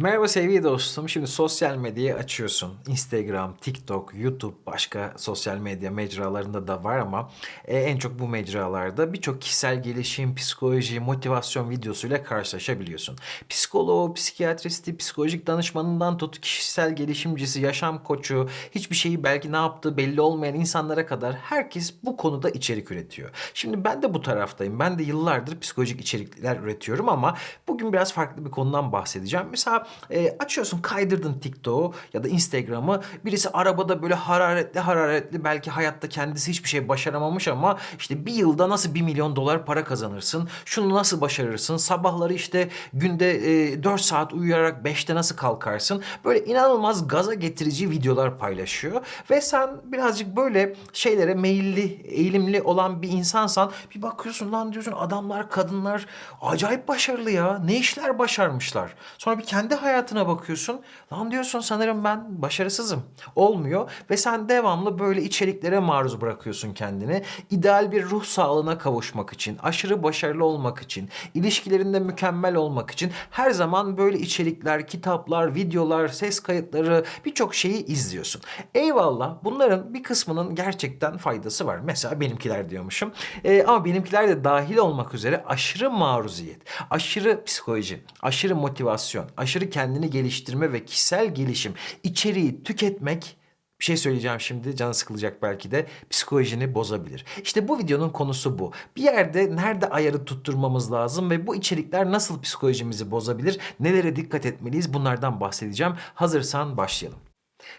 Merhaba sevgili dostum. Şimdi sosyal medyayı açıyorsun. Instagram, TikTok, YouTube, başka sosyal medya mecralarında da var ama e, en çok bu mecralarda birçok kişisel gelişim, psikoloji, motivasyon videosuyla karşılaşabiliyorsun. Psikoloğu, psikiyatristi, psikolojik danışmanından tut kişisel gelişimcisi, yaşam koçu, hiçbir şeyi belki ne yaptığı belli olmayan insanlara kadar herkes bu konuda içerik üretiyor. Şimdi ben de bu taraftayım. Ben de yıllardır psikolojik içerikler üretiyorum ama bugün biraz farklı bir konudan bahsedeceğim. Mesela e, açıyorsun kaydırdın TikTok'u ya da Instagram'ı. Birisi arabada böyle hararetli hararetli belki hayatta kendisi hiçbir şey başaramamış ama işte bir yılda nasıl bir milyon dolar para kazanırsın? Şunu nasıl başarırsın? Sabahları işte günde e, 4 saat uyuyarak 5'te nasıl kalkarsın? Böyle inanılmaz gaza getirici videolar paylaşıyor. Ve sen birazcık böyle şeylere meyilli, eğilimli olan bir insansan bir bakıyorsun lan diyorsun adamlar, kadınlar acayip başarılı ya. Ne işler başarmışlar. Sonra bir kendi hayatına bakıyorsun. Lan diyorsun sanırım ben başarısızım. Olmuyor ve sen devamlı böyle içeriklere maruz bırakıyorsun kendini. İdeal bir ruh sağlığına kavuşmak için, aşırı başarılı olmak için, ilişkilerinde mükemmel olmak için her zaman böyle içerikler, kitaplar, videolar, ses kayıtları birçok şeyi izliyorsun. Eyvallah bunların bir kısmının gerçekten faydası var. Mesela benimkiler diyormuşum. Ee, ama benimkiler de dahil olmak üzere aşırı maruziyet, aşırı psikoloji, aşırı motivasyon, aşırı kendini geliştirme ve kişisel gelişim içeriği tüketmek bir şey söyleyeceğim şimdi canı sıkılacak belki de psikolojini bozabilir. İşte bu videonun konusu bu. Bir yerde nerede ayarı tutturmamız lazım ve bu içerikler nasıl psikolojimizi bozabilir? Nelere dikkat etmeliyiz? Bunlardan bahsedeceğim. Hazırsan başlayalım.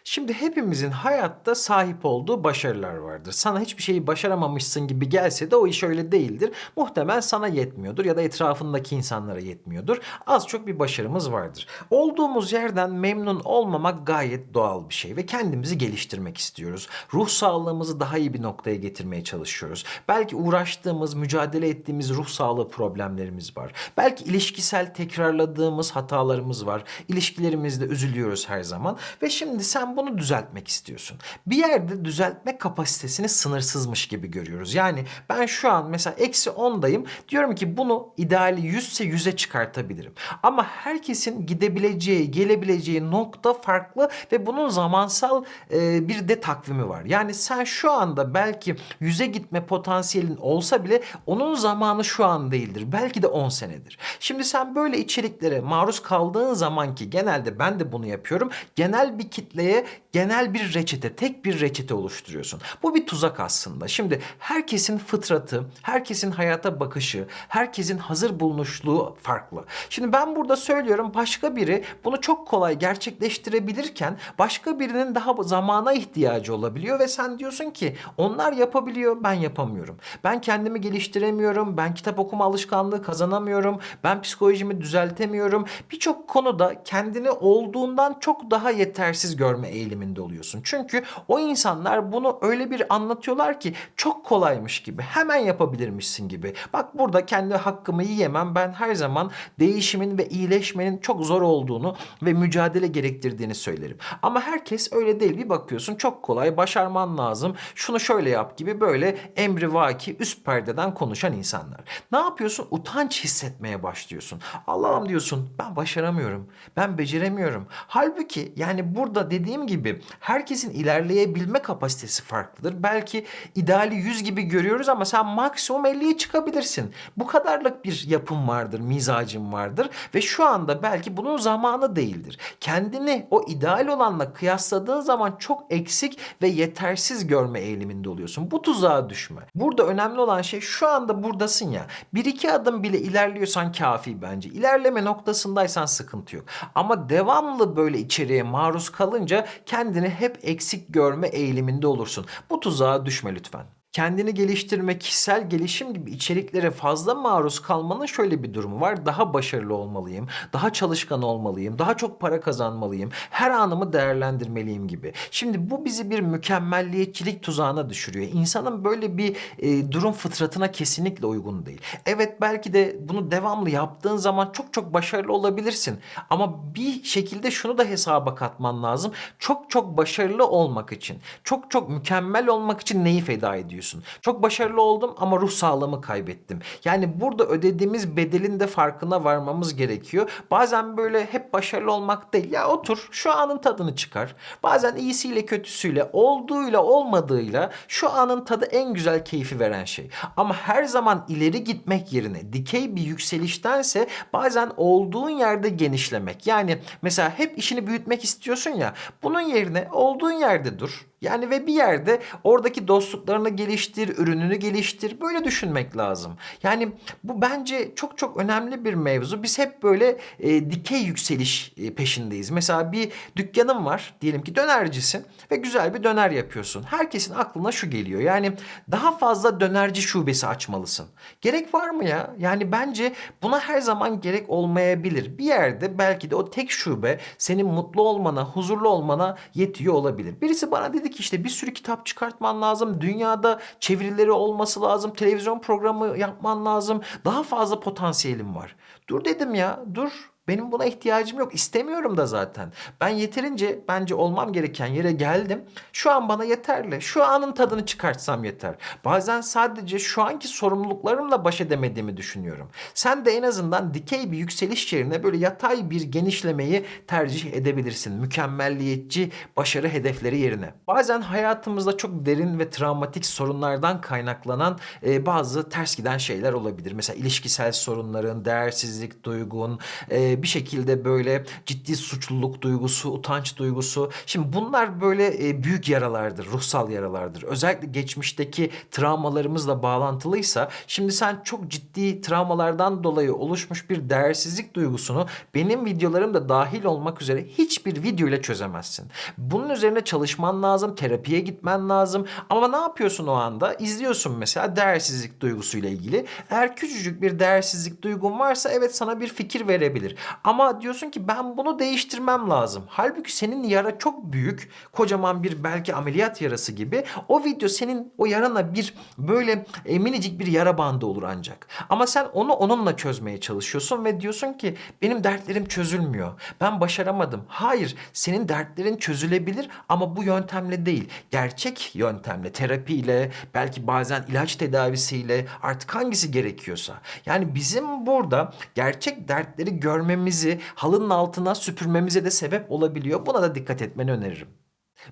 Şimdi hepimizin hayatta sahip olduğu başarılar vardır. Sana hiçbir şeyi başaramamışsın gibi gelse de o iş öyle değildir. Muhtemelen sana yetmiyordur ya da etrafındaki insanlara yetmiyordur. Az çok bir başarımız vardır. Olduğumuz yerden memnun olmamak gayet doğal bir şey ve kendimizi geliştirmek istiyoruz. Ruh sağlığımızı daha iyi bir noktaya getirmeye çalışıyoruz. Belki uğraştığımız, mücadele ettiğimiz ruh sağlığı problemlerimiz var. Belki ilişkisel tekrarladığımız hatalarımız var. İlişkilerimizde üzülüyoruz her zaman ve şimdi sen bunu düzeltmek istiyorsun. Bir yerde düzeltme kapasitesini sınırsızmış gibi görüyoruz. Yani ben şu an mesela eksi 10'dayım. Diyorum ki bunu ideali 100 ise 100'e çıkartabilirim. Ama herkesin gidebileceği, gelebileceği nokta farklı ve bunun zamansal e, bir de takvimi var. Yani sen şu anda belki 100'e gitme potansiyelin olsa bile onun zamanı şu an değildir. Belki de 10 senedir. Şimdi sen böyle içeriklere maruz kaldığın zaman ki genelde ben de bunu yapıyorum. Genel bir kitleye genel bir reçete, tek bir reçete oluşturuyorsun. Bu bir tuzak aslında. Şimdi herkesin fıtratı, herkesin hayata bakışı, herkesin hazır bulunuşluğu farklı. Şimdi ben burada söylüyorum başka biri bunu çok kolay gerçekleştirebilirken başka birinin daha zamana ihtiyacı olabiliyor ve sen diyorsun ki onlar yapabiliyor ben yapamıyorum. Ben kendimi geliştiremiyorum, ben kitap okuma alışkanlığı kazanamıyorum, ben psikolojimi düzeltemiyorum. Birçok konuda kendini olduğundan çok daha yetersiz görme eğiliminde oluyorsun. Çünkü o insanlar bunu öyle bir anlatıyorlar ki çok kolaymış gibi, hemen yapabilirmişsin gibi. Bak burada kendi hakkımı yiyemem. Ben her zaman değişimin ve iyileşmenin çok zor olduğunu ve mücadele gerektirdiğini söylerim. Ama herkes öyle değil. Bir bakıyorsun çok kolay, başarman lazım. Şunu şöyle yap gibi böyle emrivaki üst perdeden konuşan insanlar. Ne yapıyorsun? Utanç hissetmeye başlıyorsun. Allah'ım diyorsun ben başaramıyorum. Ben beceremiyorum. Halbuki yani burada dediğim gibi herkesin ilerleyebilme kapasitesi farklıdır. Belki ideali 100 gibi görüyoruz ama sen maksimum 50'ye çıkabilirsin. Bu kadarlık bir yapım vardır, mizacın vardır ve şu anda belki bunun zamanı değildir. Kendini o ideal olanla kıyasladığın zaman çok eksik ve yetersiz görme eğiliminde oluyorsun. Bu tuzağa düşme. Burada önemli olan şey şu anda buradasın ya. Bir iki adım bile ilerliyorsan kafi bence. İlerleme noktasındaysan sıkıntı yok. Ama devamlı böyle içeriye maruz kalınca kendini hep eksik görme eğiliminde olursun. Bu tuzağa düşme lütfen. Kendini geliştirme, kişisel gelişim gibi içeriklere fazla maruz kalmanın şöyle bir durumu var. Daha başarılı olmalıyım, daha çalışkan olmalıyım, daha çok para kazanmalıyım, her anımı değerlendirmeliyim gibi. Şimdi bu bizi bir mükemmelliyetçilik tuzağına düşürüyor. İnsanın böyle bir e, durum fıtratına kesinlikle uygun değil. Evet belki de bunu devamlı yaptığın zaman çok çok başarılı olabilirsin. Ama bir şekilde şunu da hesaba katman lazım. Çok çok başarılı olmak için, çok çok mükemmel olmak için neyi feda ediyorsun? Çok başarılı oldum ama ruh sağlığımı kaybettim. Yani burada ödediğimiz bedelin de farkına varmamız gerekiyor. Bazen böyle hep başarılı olmak değil. Ya otur şu anın tadını çıkar. Bazen iyisiyle kötüsüyle, olduğuyla olmadığıyla şu anın tadı en güzel keyfi veren şey. Ama her zaman ileri gitmek yerine dikey bir yükseliştense bazen olduğun yerde genişlemek. Yani mesela hep işini büyütmek istiyorsun ya. Bunun yerine olduğun yerde dur. Yani ve bir yerde oradaki dostluklarını geliştir, ürününü geliştir. Böyle düşünmek lazım. Yani bu bence çok çok önemli bir mevzu. Biz hep böyle e, dikey yükseliş e, peşindeyiz. Mesela bir dükkanın var, diyelim ki dönercisin ve güzel bir döner yapıyorsun. Herkesin aklına şu geliyor. Yani daha fazla dönerci şubesi açmalısın. Gerek var mı ya? Yani bence buna her zaman gerek olmayabilir. Bir yerde belki de o tek şube senin mutlu olmana, huzurlu olmana yetiyor olabilir. Birisi bana dedi ki işte bir sürü kitap çıkartman lazım. Dünyada çevirileri olması lazım. Televizyon programı yapman lazım. Daha fazla potansiyelim var. Dur dedim ya dur. Benim buna ihtiyacım yok. İstemiyorum da zaten. Ben yeterince bence olmam gereken yere geldim. Şu an bana yeterli. Şu anın tadını çıkartsam yeter. Bazen sadece şu anki sorumluluklarımla baş edemediğimi düşünüyorum. Sen de en azından dikey bir yükseliş yerine böyle yatay bir genişlemeyi tercih edebilirsin. Mükemmelliyetçi başarı hedefleri yerine. Bazen hayatımızda çok derin ve travmatik sorunlardan kaynaklanan e, bazı ters giden şeyler olabilir. Mesela ilişkisel sorunların, değersizlik duygun, e, bir şekilde böyle ciddi suçluluk duygusu, utanç duygusu. Şimdi bunlar böyle e, büyük yaralardır, ruhsal yaralardır. Özellikle geçmişteki travmalarımızla bağlantılıysa şimdi sen çok ciddi travmalardan dolayı oluşmuş bir değersizlik duygusunu benim videolarım da dahil olmak üzere hiçbir video ile çözemezsin. Bunun üzerine çalışman lazım, terapiye gitmen lazım. Ama ne yapıyorsun o anda? İzliyorsun mesela değersizlik duygusuyla ilgili. Eğer küçücük bir değersizlik duygun varsa evet sana bir fikir verebilir. Ama diyorsun ki ben bunu değiştirmem lazım. Halbuki senin yara çok büyük. Kocaman bir belki ameliyat yarası gibi. O video senin o yarana bir böyle e, minicik bir yara bandı olur ancak. Ama sen onu onunla çözmeye çalışıyorsun ve diyorsun ki benim dertlerim çözülmüyor. Ben başaramadım. Hayır, senin dertlerin çözülebilir ama bu yöntemle değil. Gerçek yöntemle, terapiyle, belki bazen ilaç tedavisiyle artık hangisi gerekiyorsa. Yani bizim burada gerçek dertleri görmemizi, halının altına süpürmemize de sebep olabiliyor. Buna da dikkat etmeni öneririm.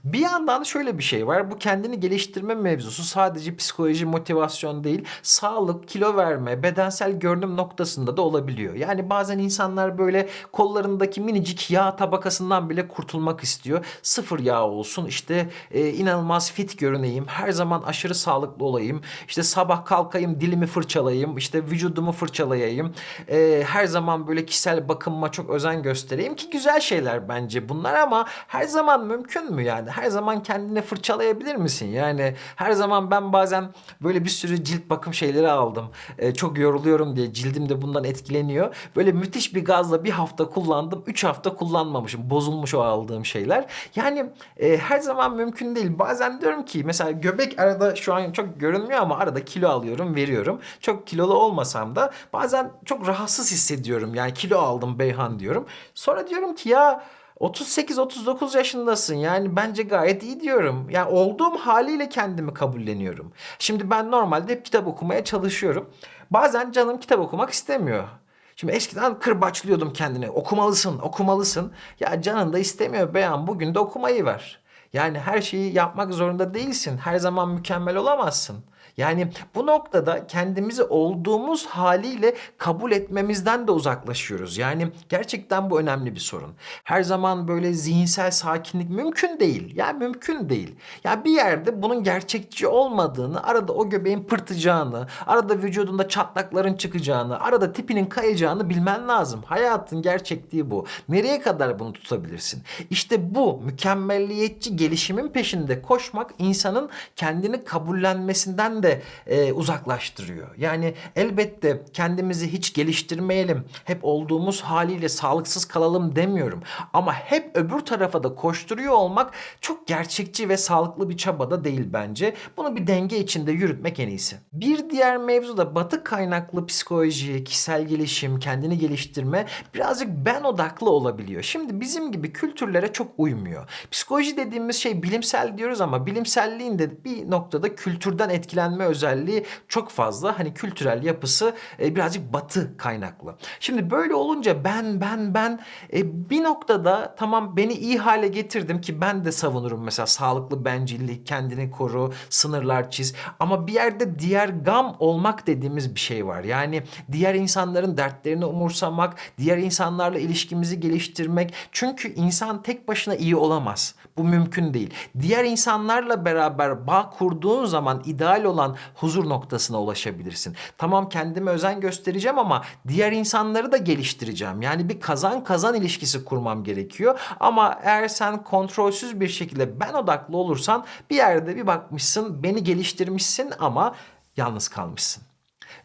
Bir yandan şöyle bir şey var. Bu kendini geliştirme mevzusu sadece psikoloji, motivasyon değil, sağlık, kilo verme, bedensel görünüm noktasında da olabiliyor. Yani bazen insanlar böyle kollarındaki minicik yağ tabakasından bile kurtulmak istiyor. Sıfır yağ olsun, işte e, inanılmaz fit görüneyim, her zaman aşırı sağlıklı olayım, işte sabah kalkayım, dilimi fırçalayayım, işte vücudumu fırçalayayım, e, her zaman böyle kişisel bakımıma çok özen göstereyim ki güzel şeyler bence bunlar ama her zaman mümkün mü yani? Her zaman kendine fırçalayabilir misin? Yani her zaman ben bazen böyle bir sürü cilt bakım şeyleri aldım. Ee, çok yoruluyorum diye cildim de bundan etkileniyor. Böyle müthiş bir gazla bir hafta kullandım. Üç hafta kullanmamışım. Bozulmuş o aldığım şeyler. Yani e, her zaman mümkün değil. Bazen diyorum ki mesela göbek arada şu an çok görünmüyor ama arada kilo alıyorum, veriyorum. Çok kilolu olmasam da bazen çok rahatsız hissediyorum. Yani kilo aldım Beyhan diyorum. Sonra diyorum ki ya 38-39 yaşındasın yani bence gayet iyi diyorum. Yani olduğum haliyle kendimi kabulleniyorum. Şimdi ben normalde hep kitap okumaya çalışıyorum. Bazen canım kitap okumak istemiyor. Şimdi eskiden kırbaçlıyordum kendini. Okumalısın, okumalısın. Ya canın da istemiyor beyan. Bugün de okumayı ver. Yani her şeyi yapmak zorunda değilsin. Her zaman mükemmel olamazsın. Yani bu noktada kendimizi olduğumuz haliyle kabul etmemizden de uzaklaşıyoruz. Yani gerçekten bu önemli bir sorun. Her zaman böyle zihinsel sakinlik mümkün değil. Yani mümkün değil. Ya bir yerde bunun gerçekçi olmadığını, arada o göbeğin pırtacağını, arada vücudunda çatlakların çıkacağını, arada tipinin kayacağını bilmen lazım. Hayatın gerçekliği bu. Nereye kadar bunu tutabilirsin? İşte bu mükemmelliyetçi gelişimin peşinde koşmak insanın kendini kabullenmesinden de de e, uzaklaştırıyor. Yani elbette kendimizi hiç geliştirmeyelim, hep olduğumuz haliyle sağlıksız kalalım demiyorum. Ama hep öbür tarafa da koşturuyor olmak çok gerçekçi ve sağlıklı bir çaba da değil bence. Bunu bir denge içinde yürütmek en iyisi. Bir diğer mevzu da batı kaynaklı psikoloji, kişisel gelişim, kendini geliştirme birazcık ben odaklı olabiliyor. Şimdi bizim gibi kültürlere çok uymuyor. Psikoloji dediğimiz şey bilimsel diyoruz ama bilimselliğin de bir noktada kültürden etkilenme özelliği çok fazla. Hani kültürel yapısı e, birazcık batı kaynaklı. Şimdi böyle olunca ben ben ben e, bir noktada tamam beni iyi hale getirdim ki ben de savunurum mesela sağlıklı bencillik, kendini koru, sınırlar çiz. Ama bir yerde diğer gam olmak dediğimiz bir şey var. Yani diğer insanların dertlerini umursamak, diğer insanlarla ilişkimizi geliştirmek. Çünkü insan tek başına iyi olamaz. Bu mümkün değil. Diğer insanlarla beraber bağ kurduğun zaman ideal olan huzur noktasına ulaşabilirsin. Tamam kendime özen göstereceğim ama diğer insanları da geliştireceğim. Yani bir kazan kazan ilişkisi kurmam gerekiyor. Ama eğer sen kontrolsüz bir şekilde ben odaklı olursan bir yerde bir bakmışsın beni geliştirmişsin ama yalnız kalmışsın.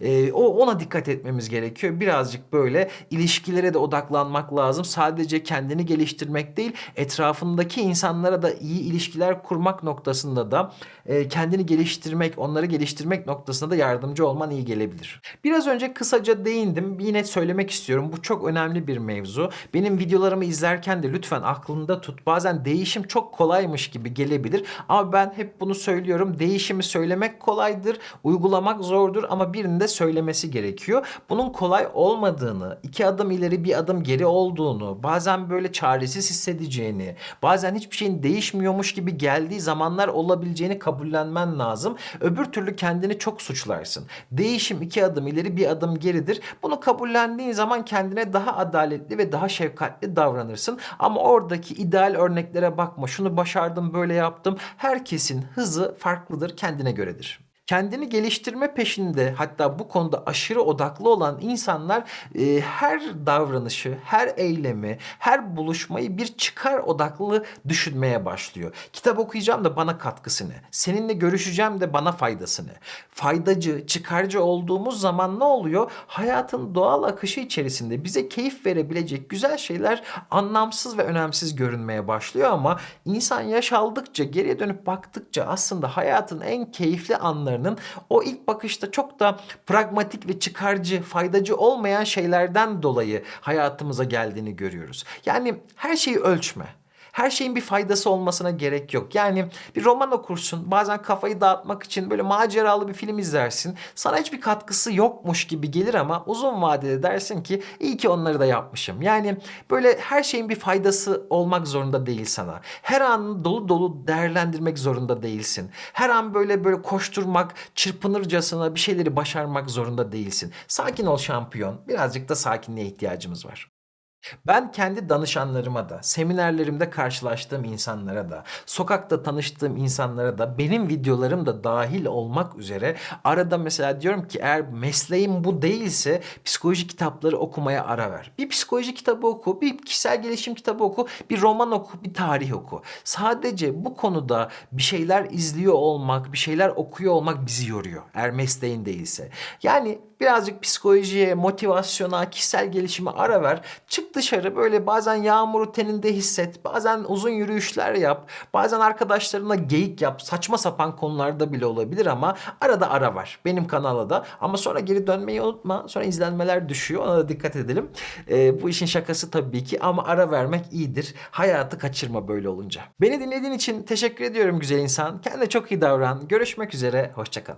Ee, o ona dikkat etmemiz gerekiyor. Birazcık böyle ilişkilere de odaklanmak lazım. Sadece kendini geliştirmek değil, etrafındaki insanlara da iyi ilişkiler kurmak noktasında da e, kendini geliştirmek, onları geliştirmek noktasında da yardımcı olman iyi gelebilir. Biraz önce kısaca değindim. Yine söylemek istiyorum. Bu çok önemli bir mevzu. Benim videolarımı izlerken de lütfen aklında tut. Bazen değişim çok kolaymış gibi gelebilir. Ama ben hep bunu söylüyorum. Değişimi söylemek kolaydır, uygulamak zordur ama birinin de söylemesi gerekiyor. Bunun kolay olmadığını, iki adım ileri bir adım geri olduğunu, bazen böyle çaresiz hissedeceğini, bazen hiçbir şeyin değişmiyormuş gibi geldiği zamanlar olabileceğini kabullenmen lazım. Öbür türlü kendini çok suçlarsın. Değişim iki adım ileri bir adım geridir. Bunu kabullendiğin zaman kendine daha adaletli ve daha şefkatli davranırsın. Ama oradaki ideal örneklere bakma. Şunu başardım, böyle yaptım. Herkesin hızı farklıdır, kendine göredir. Kendini geliştirme peşinde hatta bu konuda aşırı odaklı olan insanlar e, her davranışı, her eylemi, her buluşmayı bir çıkar odaklı düşünmeye başlıyor. Kitap okuyacağım da bana katkısı ne? Seninle görüşeceğim de bana faydası ne? Faydacı, çıkarcı olduğumuz zaman ne oluyor? Hayatın doğal akışı içerisinde bize keyif verebilecek güzel şeyler anlamsız ve önemsiz görünmeye başlıyor ama insan yaş aldıkça, geriye dönüp baktıkça aslında hayatın en keyifli anlarının o ilk bakışta çok da pragmatik ve çıkarcı, faydacı olmayan şeylerden dolayı hayatımıza geldiğini görüyoruz. Yani her şeyi ölçme. Her şeyin bir faydası olmasına gerek yok. Yani bir roman okursun, bazen kafayı dağıtmak için böyle maceralı bir film izlersin. Sana hiçbir katkısı yokmuş gibi gelir ama uzun vadede dersin ki iyi ki onları da yapmışım. Yani böyle her şeyin bir faydası olmak zorunda değil sana. Her an dolu dolu değerlendirmek zorunda değilsin. Her an böyle böyle koşturmak, çırpınırcasına bir şeyleri başarmak zorunda değilsin. Sakin ol şampiyon. Birazcık da sakinliğe ihtiyacımız var. Ben kendi danışanlarıma da, seminerlerimde karşılaştığım insanlara da, sokakta tanıştığım insanlara da, benim videolarım da dahil olmak üzere arada mesela diyorum ki eğer mesleğim bu değilse psikoloji kitapları okumaya ara ver. Bir psikoloji kitabı oku, bir kişisel gelişim kitabı oku, bir roman oku, bir tarih oku. Sadece bu konuda bir şeyler izliyor olmak, bir şeyler okuyor olmak bizi yoruyor. Eğer mesleğin değilse. Yani birazcık psikolojiye, motivasyona, kişisel gelişime ara ver. Çık dışarı böyle bazen yağmuru teninde hisset. Bazen uzun yürüyüşler yap. Bazen arkadaşlarına geyik yap. Saçma sapan konularda bile olabilir ama arada ara var. Benim kanala da. Ama sonra geri dönmeyi unutma. Sonra izlenmeler düşüyor. Ona da dikkat edelim. Ee, bu işin şakası tabii ki ama ara vermek iyidir. Hayatı kaçırma böyle olunca. Beni dinlediğin için teşekkür ediyorum güzel insan. Kendine çok iyi davran. Görüşmek üzere. Hoşçakal.